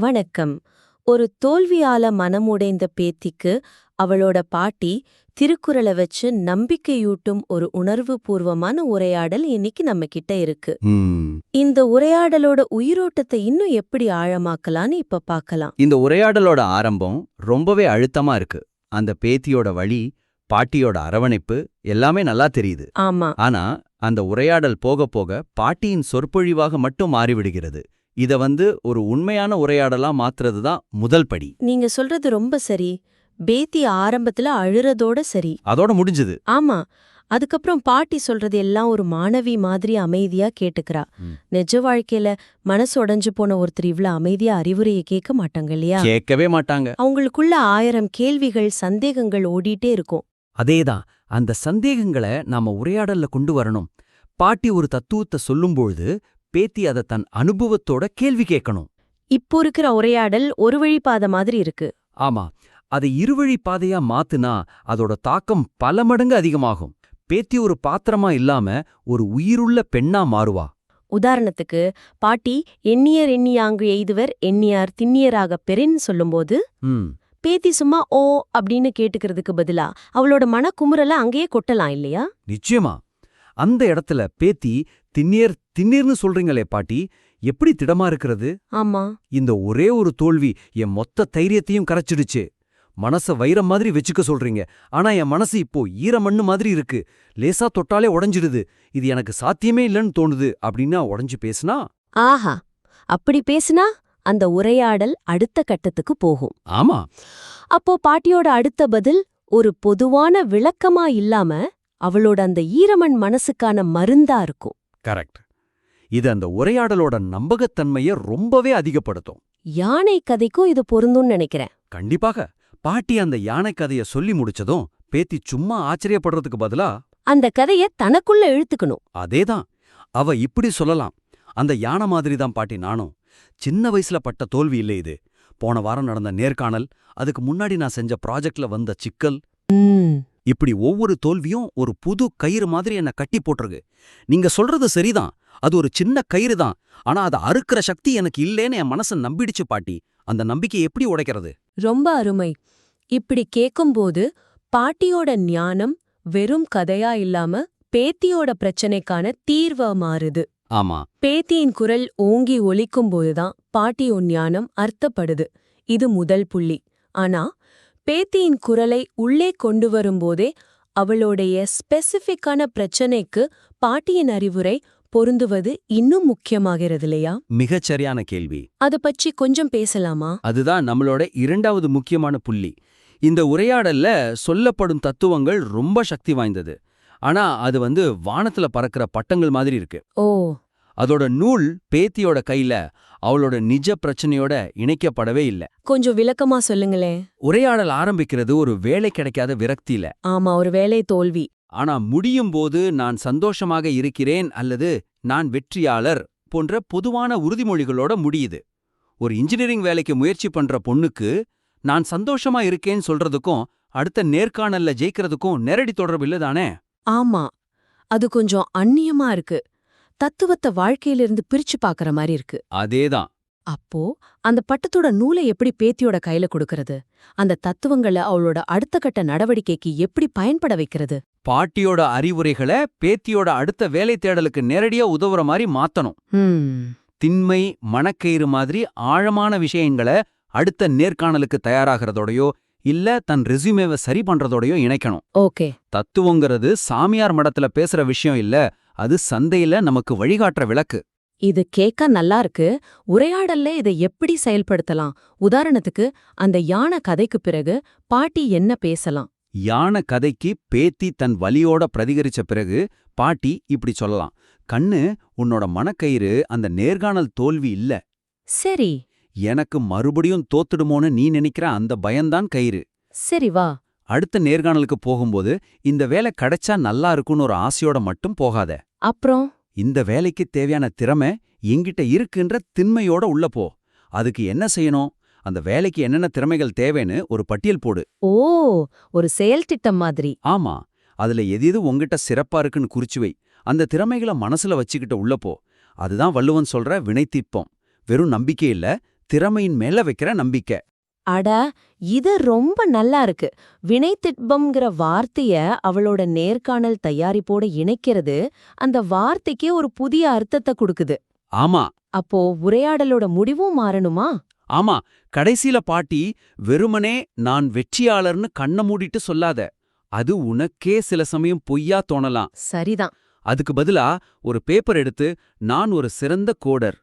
வணக்கம். ஒரு தோல்வியால மனமுடைந்த பேத்திக்கு அவளோட பாட்டி திருக்குறளை வச்சு நம்பிக்கையூட்டும் ஒரு உணர்வு பூர்வமான உரையாடல் இன்னைக்கு நம்ம கிட்ட இருக்கு. இந்த உரையாடலோட உயிரோட்டத்தை இன்னும் எப்படி ஆழமாக்கலான்னு இப்ப பார்க்கலாம் இந்த உரையாடலோட ஆரம்பம் ரொம்பவே அழுத்தமா இருக்கு. அந்த பேத்தியோட வழி பாட்டியோட அரவணைப்பு எல்லாமே நல்லா தெரியுது. ஆமா. ஆனா அந்த உரையாடல் போக போக பாட்டியின் சொற்பொழிவாக மட்டும் மாறிவிடுகிறது. இத வந்து ஒரு உண்மையான உரையாடலா மாத்துறது தான் முதல் படி. நீங்க சொல்றது ரொம்ப சரி. பேத்தி ஆரம்பத்துல அழுறதோட சரி. அதோட முடிஞ்சது. ஆமா. அதுக்கப்புறம் பாட்டி சொல்றது எல்லாம் ஒரு மாணவி மாதிரி அமைதியா கேட்டுக்கிறா. நிஜ வாழ்க்கையில மனசு உடைஞ்சு போன ஒருத்தர் இவ்ளோ அமைதியா அறிவுரையை கேட்க மாட்டாங்க இல்லையா? கேட்கவே மாட்டாங்க. அவங்களுக்குள்ள ஆயிரம் கேள்விகள் சந்தேகங்கள் ஓடிட்டே இருக்கும். அதேதான். அந்த சந்தேகங்களை நாம உரையாடல்ல கொண்டு வரணும். பாட்டி ஒரு தத்துவத்தை சொல்லும்பொழுது பேத்தி அதை தன் அனுபவத்தோட கேள்வி கேட்கணும் இப்போ இருக்கிற உரையாடல் ஒரு வழிப்பாத மாதிரி இருக்கு. ஆமா அதை இருவழி பாதையா மாத்துனா அதோட தாக்கம் பல மடங்கு அதிகமாகும். பேத்தி ஒரு பாத்திரமா இல்லாம ஒரு உயிருள்ள பெண்ணா மாறுவா. உதாரணத்துக்கு பாட்டி எண்ணியர் எண்ணியாங்கு எய்துவர் எண்ணியார் திண்ணியராக பெறின்னு சொல்லும்போது பேத்தி சும்மா ஓ அப்படின்னு கேட்டுக்கிறதுக்கு பதிலா அவளோட மனக்குமுறல அங்கேயே கொட்டலாம் இல்லையா? நிச்சயமா. அந்த இடத்துல பேத்தி திண்ணீர் திண்ணீர்னு சொல்றீங்களே பாட்டி எப்படி திடமா இருக்கிறது? ஆமா. இந்த ஒரே ஒரு தோல்வி என் மொத்த தைரியத்தையும் கரைச்சிடுச்சு. மனச வைரம் மாதிரி வச்சுக்க சொல்றீங்க. ஆனா என் மனசு இப்போ ஈரமண்ணு மாதிரி இருக்கு. லேசா தொட்டாலே உடைஞ்சிடுது. இது எனக்கு சாத்தியமே இல்லைன்னு தோணுது. அப்படின்னா உடைஞ்சு பேசுனா? ஆஹா. அப்படி பேசுனா அந்த உரையாடல் அடுத்த கட்டத்துக்கு போகும். ஆமா. அப்போ பாட்டியோட அடுத்த பதில் ஒரு பொதுவான விளக்கமா இல்லாம அவளோட அந்த ஈரமண் மனசுக்கான மருந்தா இருக்கும். கரெக்ட். இது அந்த உரையாடலோட நம்பகத்தன்மைய ரொம்பவே அதிகப்படுத்தும். யானை கதைக்கும் இது பொருந்தும்னு நினைக்கிறேன். கண்டிப்பாக. பாட்டி அந்த யானை கதைய சொல்லி முடிச்சதும் பேத்தி சும்மா ஆச்சரியப்படுறதுக்கு பதிலா அந்த கதைய தனக்குள்ள இழுத்துக்கணும். அதேதான். அவ இப்படி சொல்லலாம். அந்த யானை மாதிரி தான் பாட்டி நானும். சின்ன வயசுல பட்ட தோல்வி இல்லை இது. போன வாரம் நடந்த நேர்காணல் அதுக்கு முன்னாடி நான் செஞ்ச ப்ராஜெக்ட்ல வந்த சிக்கல். இப்படி ஒவ்வொரு தோல்வியும் ஒரு புது கயிறு மாதிரி என்ன கட்டி போட்டிருக்கு. நீங்க சொல்றது சரிதான். அது ஒரு சின்ன கயிறு தான். ஆனா அதை அறுக்கிற சக்தி எனக்கு இல்லேன்னு என் மனசை நம்பிடுச்சு பாட்டி. அந்த நம்பிக்கை எப்படி உடைக்கிறது? ரொம்ப அருமை. இப்படி கேக்கும்போது பாட்டியோட ஞானம் வெறும் கதையா இல்லாம பேத்தியோட பிரச்சனைக்கான தீர்வா மாறுது. ஆமா. பேத்தியின் குரல் ஓங்கி ஒலிக்கும்போதுதான் பாட்டியோட ஞானம் அர்த்தப்படுது. இது முதல் புள்ளி. ஆனா பேத்தியின் குரலை உள்ளே கொண்டு வரும்போதே அவளுடைய ஸ்பெசிஃபிக்கான பிரச்சனைக்கு பாட்டியின் அறிவுரை பொருந்துவது இன்னும் முக்கியமாகிறது இல்லையா மிகச் சரியான கேள்வி. அத பற்றி கொஞ்சம் பேசலாமா? அதுதான் நம்மளோட இரண்டாவது முக்கியமான புள்ளி. இந்த உரையாடல்ல சொல்லப்படும் தத்துவங்கள் ரொம்ப சக்தி வாய்ந்தது. ஆனா அது வந்து வானத்துல பறக்கிற பட்டங்கள் மாதிரி இருக்கு. ஓ. அதோட நூல் பேத்தியோட கையில அவளோட நிஜ பிரச்சனையோட இணைக்கப்படவே இல்ல. கொஞ்சம் விளக்கமா சொல்லுங்களேன். உரையாடல் ஆரம்பிக்கிறது ஒரு வேலை கிடைக்காத விரக்தியில. ஆமா ஒரு வேலை தோல்வி. ஆனா முடியும் போது நான் சந்தோஷமாக இருக்கிறேன் அல்லது நான் வெற்றியாளர் போன்ற பொதுவான உறுதிமொழிகளோட முடியுது. ஒரு இன்ஜினியரிங் வேலைக்கு முயற்சி பண்ற பொண்ணுக்கு நான் சந்தோஷமா இருக்கேன்னு சொல்றதுக்கும் அடுத்த நேர்காணல்ல ஜெயிக்கிறதுக்கும் நேரடி தொடர்பு இல்லதானே ஆமா அது கொஞ்சம் அந்நியமா இருக்கு. தத்துவத்தை வாழ்க்கையிலிருந்து பிரிச்சு பாக்குற மாதிரி இருக்கு. அதேதான். அப்போ அந்த பட்டத்தோட நூலை எப்படி பேத்தியோட கையில கொடுக்கறது? அந்த தத்துவங்களை அவளோட அடுத்த கட்ட நடவடிக்கைக்கு எப்படி பயன்பட வைக்கிறது? பாட்டியோட அறிவுரைகளை பேத்தியோட அடுத்த வேலை தேடலுக்கு நேரடியா உதவுற மாதிரி மாத்தணும். திண்மை மணக்கயிறு மாதிரி ஆழமான விஷயங்களை அடுத்த நேர்காணலுக்கு தயாராகிறதோடயோ இல்ல தன் ரெஸ்யூமேவை சரி பண்றதோடயோ இணைக்கணும். ஓகே. தத்துவங்கிறது சாமியார் மடத்துல பேசுற விஷயம் இல்ல அது சந்தையில நமக்கு வழிகாட்டுற விளக்கு. இது கேட்க நல்லா இருக்கு. உரையாடல்ல இதை எப்படி செயல்படுத்தலாம்? உதாரணத்துக்கு அந்த யானை கதைக்கு பிறகு பாட்டி என்ன பேசலாம்? யானை கதைக்கு பேத்தி தன் வலியோட பிரதிகரிச்ச பிறகு பாட்டி இப்படி சொல்லலாம். கண்ணு உன்னோட மனக்கயிறு அந்த நேர்காணல் தோல்வி இல்ல. சரி. எனக்கு மறுபடியும் தோத்துடுமோன்னு நீ நினைக்கிற அந்த பயம்தான் கயிறு. சரி வா. அடுத்த நேர்காணலுக்கு போகும்போது இந்த வேலை கிடைச்சா நல்லா இருக்கும்னு ஒரு ஆசையோட மட்டும் போகாத. அப்புறம்? இந்த வேலைக்கு தேவையான திறமை என்கிட்ட இருக்குன்ற திண்மையோட உள்ள போ. அதுக்கு என்ன செய்யணும்? அந்த வேலைக்கு என்னென்ன திறமைகள் தேவைன்னு ஒரு பட்டியல் போடு. ஓ ஒரு செயல் திட்டம் மாதிரி. ஆமா. அதுல எது எது உங்ககிட்ட சிறப்பா இருக்குன்னு குறிச்சு வை. அந்த திறமைகளை மனசுல வச்சுக்கிட்ட உள்ள போ. அதுதான் வள்ளுவன் சொல்ற வினைத்திப்பம். வெறும் நம்பிக்கை இல்ல திறமையின் மேல வைக்கிற நம்பிக்கை. அட இது ரொம்ப நல்லா இருக்கு. வினைத்திட்பம்ங்கிற வார்த்தைய அவளோட நேர்காணல் தயாரிப்போட இணைக்கிறது அந்த வார்த்தைக்கே ஒரு புதிய அர்த்தத்தை கொடுக்குது. ஆமா. அப்போ உரையாடலோட முடிவும் மாறணுமா? ஆமா. கடைசில பாட்டி வெறுமனே நான் வெற்றியாளர்னு கண்ண மூடிட்டு சொல்லாத. அது உனக்கே சில சமயம் பொய்யா தோணலாம். சரிதான். அதுக்கு பதிலா ஒரு பேப்பர் எடுத்து நான் ஒரு சிறந்த கோடர்.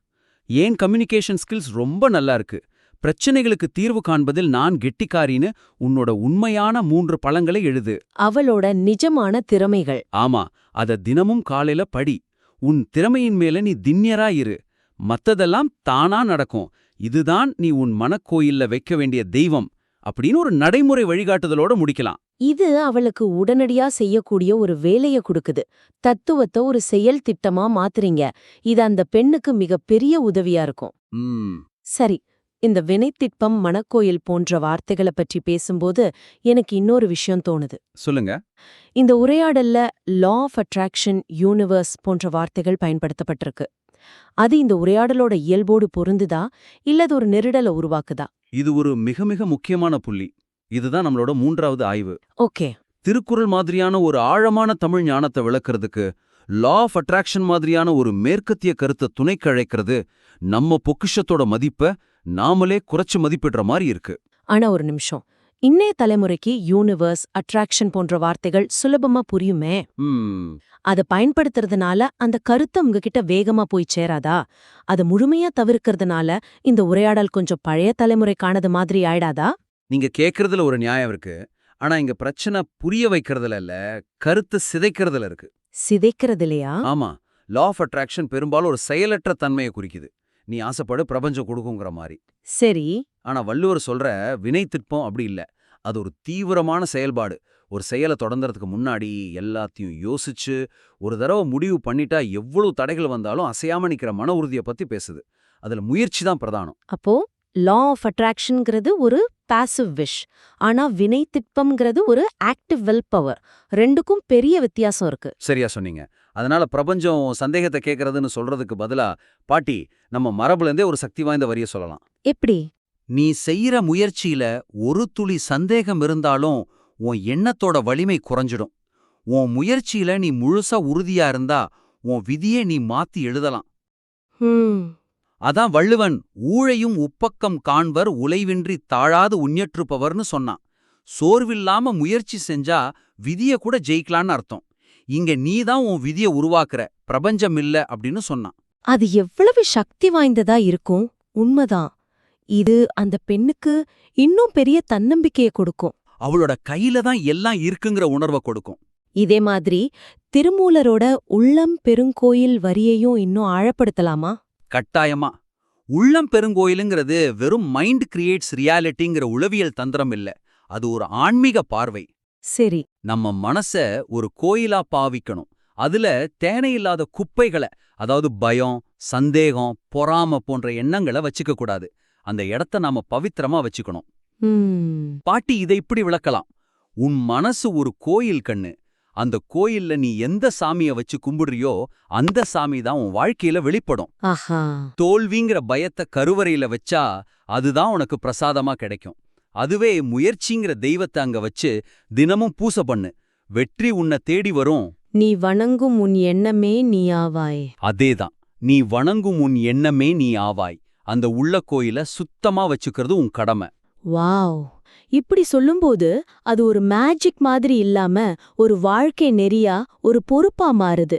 ஏன் கம்யூனிகேஷன் ஸ்கில்ஸ் ரொம்ப நல்லா இருக்கு. பிரச்சனைகளுக்கு தீர்வு காண்பதில் நான் கெட்டிக்காரின்னு உன்னோட உண்மையான மூன்று பழங்களை எழுது. அவளோட நிஜமான திறமைகள். ஆமா அத தினமும் காலையில படி. உன் திறமையின் மேல நீ திண்யரா இரு. மத்ததெல்லாம் தானா நடக்கும். இதுதான் நீ உன் மனக்கோயில்ல வைக்க வேண்டிய தெய்வம் அப்படின்னு ஒரு நடைமுறை வழிகாட்டுதலோட முடிக்கலாம். இது அவளுக்கு உடனடியா செய்யக்கூடிய ஒரு வேலைய கொடுக்குது. தத்துவத்தை ஒரு செயல் திட்டமா மாத்துறீங்க. இது அந்த பெண்ணுக்கு மிகப்பெரிய உதவியா இருக்கும். சரி இந்த வினைத்திட்பம் மனக்கோயில் போன்ற வார்த்தைகளை பற்றி பேசும்போது எனக்கு இன்னொரு விஷயம் தோணுது. சொல்லுங்க. இந்த உரையாடல்ல லா ஆஃப் அட்ராக்ஷன் யூனிவர்ஸ் போன்ற வார்த்தைகள் பயன்படுத்தப்பட்டிருக்கு. அது இந்த உரையாடலோட இயல்போடு பொருந்துதா? இல்ல அது ஒரு நெருடலை உருவாக்குதா? இது ஒரு மிக மிக முக்கியமான புள்ளி. இதுதான் நம்மளோட மூன்றாவது ஆய்வு. ஓகே. திருக்குறள் மாதிரியான ஒரு ஆழமான தமிழ் ஞானத்தை விளக்குறதுக்கு லா ஆஃப் அட்ராக்ஷன் மாதிரியான ஒரு மேற்கத்திய கருத்தை அழைக்கிறது நம்ம பொக்கிஷத்தோட மதிப்பை நாமளே குறைச்சு மதிப்பிடுற மாதிரி இருக்கு. ஆனா ஒரு நிமிஷம். இன்னைய தலைமுறைக்கு யூனிவர்ஸ் அட்ராக்ஷன் போன்ற வார்த்தைகள் சுலபமா புரியுமே? அத பயன்படுத்துறதுனால அந்த கருத்து உங்ககிட்ட வேகமா போய் சேராதா? அத முழுமையா தவிர்க்கறதுனால இந்த உரையாடல் கொஞ்சம் பழைய தலைமுறைக்கானது மாதிரி ஆயிடாதா? நீங்க கேக்குறதுல ஒரு நியாயம் இருக்கு. ஆனா இங்க பிரச்சனை புரிய வைக்கிறதுல இல்ல கருத்து சிதைக்கிறதுல இருக்கு. சிதைக்கிறது இல்லையா ஆமா. லா ஆஃப் அட்ராக்ஷன் பெரும்பாலும் ஒரு செயலற்ற தன்மையை குறிக்குது. நீ ஆசைப்படு பிரபஞ்சம் கொடுக்குங்கிற மாதிரி. சரி. ஆனா வள்ளுவர் சொல்ற வினை திட்பம் அப்படி இல்ல. அது ஒரு தீவிரமான செயல்பாடு. ஒரு செயலை தொடங்குறதுக்கு முன்னாடி எல்லாத்தையும் யோசிச்சு ஒரு தடவை முடிவு பண்ணிட்டா எவ்வளவு தடைகள் வந்தாலும் அசையாம நிக்கிற மன உறுதியை பத்தி பேசுது. அதுல முயற்சி தான் பிரதானம். அப்போ லா ஆஃப் அட்ராக்ஷன்ங்கிறது ஒரு பாசிவ் விஷ் ஆனா வினை திட்பம்ங்கிறது ஒரு ஆக்டிவ் வெல் பவர் ரெண்டுக்கும் பெரிய வித்தியாசம் இருக்கு. சரியா சொன்னீங்க. அதனால பிரபஞ்சம் சந்தேகத்தை கேட்கறதுன்னு சொல்றதுக்கு பதிலா பாட்டி நம்ம மரபுல இருந்தே ஒரு சக்தி வாய்ந்த வரிய சொல்லலாம். எப்படி? நீ செய்யற முயற்சியில ஒரு துளி சந்தேகம் இருந்தாலும் உன் எண்ணத்தோட வலிமை குறைஞ்சிடும். உன் முயற்சியில நீ முழுசா உறுதியா இருந்தா உன் விதியே நீ மாத்தி எழுதலாம். அதான் வள்ளுவன் ஊழையும் உப்பக்கம் காண்பர் உலைவின்றி தாழாது உண்யற்றுப்பவர்னு சொன்னான். சோர்வில்லாம முயற்சி செஞ்சா விதிய கூட ஜெயிக்கலான்னு அர்த்தம். இங்க நீதான் உன் விதிய உருவாக்குற பிரபஞ்சம் இல்ல அப்படின்னு சொன்னான். அது எவ்வளவு சக்தி வாய்ந்ததா இருக்கும்? உண்மைதான். இது அந்த பெண்ணுக்கு இன்னும் பெரிய தன்னம்பிக்கையை கொடுக்கும். அவளோட கையில தான் எல்லாம் இருக்குங்கிற உணர்வை கொடுக்கும். இதே மாதிரி திருமூலரோட உள்ளம் பெருங்கோயில் வரியையும் இன்னும் ஆழப்படுத்தலாமா? கட்டாயமா. உள்ளம் பெருங்கோயிலுங்கிறது வெறும் மைண்ட் கிரியேட்ஸ் ரியாலிட்டிங்கிற உளவியல் தந்திரம் இல்ல. அது ஒரு ஆன்மீக பார்வை. சரி. நம்ம மனச ஒரு கோயிலா பாவிக்கணும். அதுல தேனையில்லாத குப்பைகளை அதாவது பயம் சந்தேகம் பொறாம போன்ற எண்ணங்களை வச்சுக்க கூடாது. அந்த இடத்த நாம பவித்திரமா வச்சுக்கணும். பாட்டி இதை இப்படி விளக்கலாம். உன் மனசு ஒரு கோயில் கண்ணு. அந்த கோயில்ல நீ எந்த சாமிய வச்சு கும்பிடுறியோ அந்த சாமி தான் உன் வாழ்க்கையில வெளிப்படும். தோல்விங்கிற பயத்தை கருவறையில வச்சா அதுதான் உனக்கு பிரசாதமா கிடைக்கும். அதுவே முயற்சிங்கிற தெய்வத்தை அங்க வச்சு தினமும் பூசை பண்ணு. வெற்றி உன்னை தேடி வரும். நீ வணங்கும் உன் எண்ணமே நீயாவாய் அதேதான். நீ வணங்கும் உன் எண்ணமே நீ ஆவாய். அந்த உள்ள கோயில சுத்தமா வச்சுக்கிறது உன் கடமை. வாவ். இப்படி சொல்லும்போது அது ஒரு மேஜிக் மாதிரி இல்லாம ஒரு வாழ்க்கை நெறியா ஒரு பொறுப்பா மாறுது.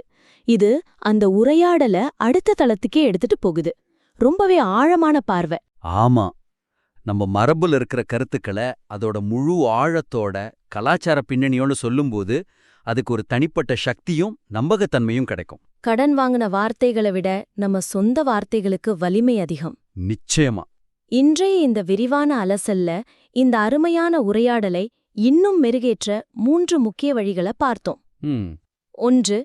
இது அந்த உரையாடல அடுத்த தளத்துக்கே எடுத்துட்டு போகுது. ரொம்பவே ஆழமான பார்வை. ஆமா. நம்ம மரபுல இருக்கிற கருத்துக்களை அதோட முழு ஆழத்தோட கலாச்சார பின்னணியோன்னு சொல்லும்போது அதுக்கு ஒரு தனிப்பட்ட சக்தியும் நம்பகத்தன்மையும் கிடைக்கும். கடன் வாங்கின வார்த்தைகளை விட நம்ம சொந்த வார்த்தைகளுக்கு வலிமை அதிகம். நிச்சயமா. இன்றைய இந்த விரிவான அலசல்ல இந்த அருமையான உரையாடலை இன்னும் மெருகேற்ற மூன்று முக்கிய வழிகளை பார்த்தோம். ஒன்று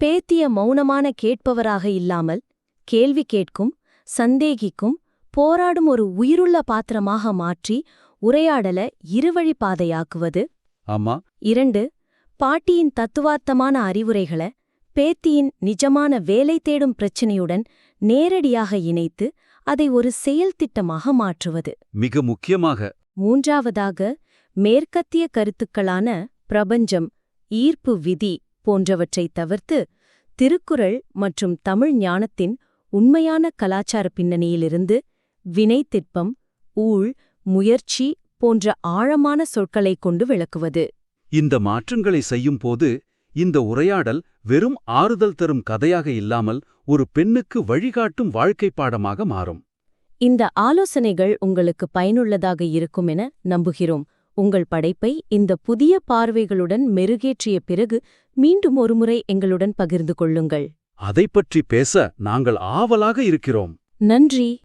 பேத்திய மௌனமான கேட்பவராக இல்லாமல் கேள்வி கேட்கும் சந்தேகிக்கும் போராடும் ஒரு உயிருள்ள பாத்திரமாக மாற்றி உரையாடல இருவழி பாதையாக்குவது. ஆமா. இரண்டு பாட்டியின் தத்துவார்த்தமான அறிவுரைகளை பேத்தியின் நிஜமான வேலை தேடும் பிரச்சனையுடன் நேரடியாக இணைத்து அதை ஒரு செயல் திட்டமாக மாற்றுவது. மிக முக்கியமாக மூன்றாவதாக மேற்கத்திய கருத்துக்களான பிரபஞ்சம் ஈர்ப்பு விதி போன்றவற்றைத் தவிர்த்து திருக்குறள் மற்றும் தமிழ் ஞானத்தின் உண்மையான கலாச்சார பின்னணியிலிருந்து வினைத்திட்பம் ஊழ் முயற்சி போன்ற ஆழமான சொற்களைக் கொண்டு விளக்குவது. இந்த மாற்றங்களை செய்யும்போது இந்த உரையாடல் வெறும் ஆறுதல் தரும் கதையாக இல்லாமல் ஒரு பெண்ணுக்கு வழிகாட்டும் வாழ்க்கைப் பாடமாக மாறும். இந்த ஆலோசனைகள் உங்களுக்கு பயனுள்ளதாக இருக்கும் என நம்புகிறோம். உங்கள் படைப்பை இந்த புதிய பார்வைகளுடன் மெருகேற்றிய பிறகு மீண்டும் ஒருமுறை எங்களுடன் பகிர்ந்து கொள்ளுங்கள். அதைப் பற்றி பேச நாங்கள் ஆவலாக இருக்கிறோம். நன்றி.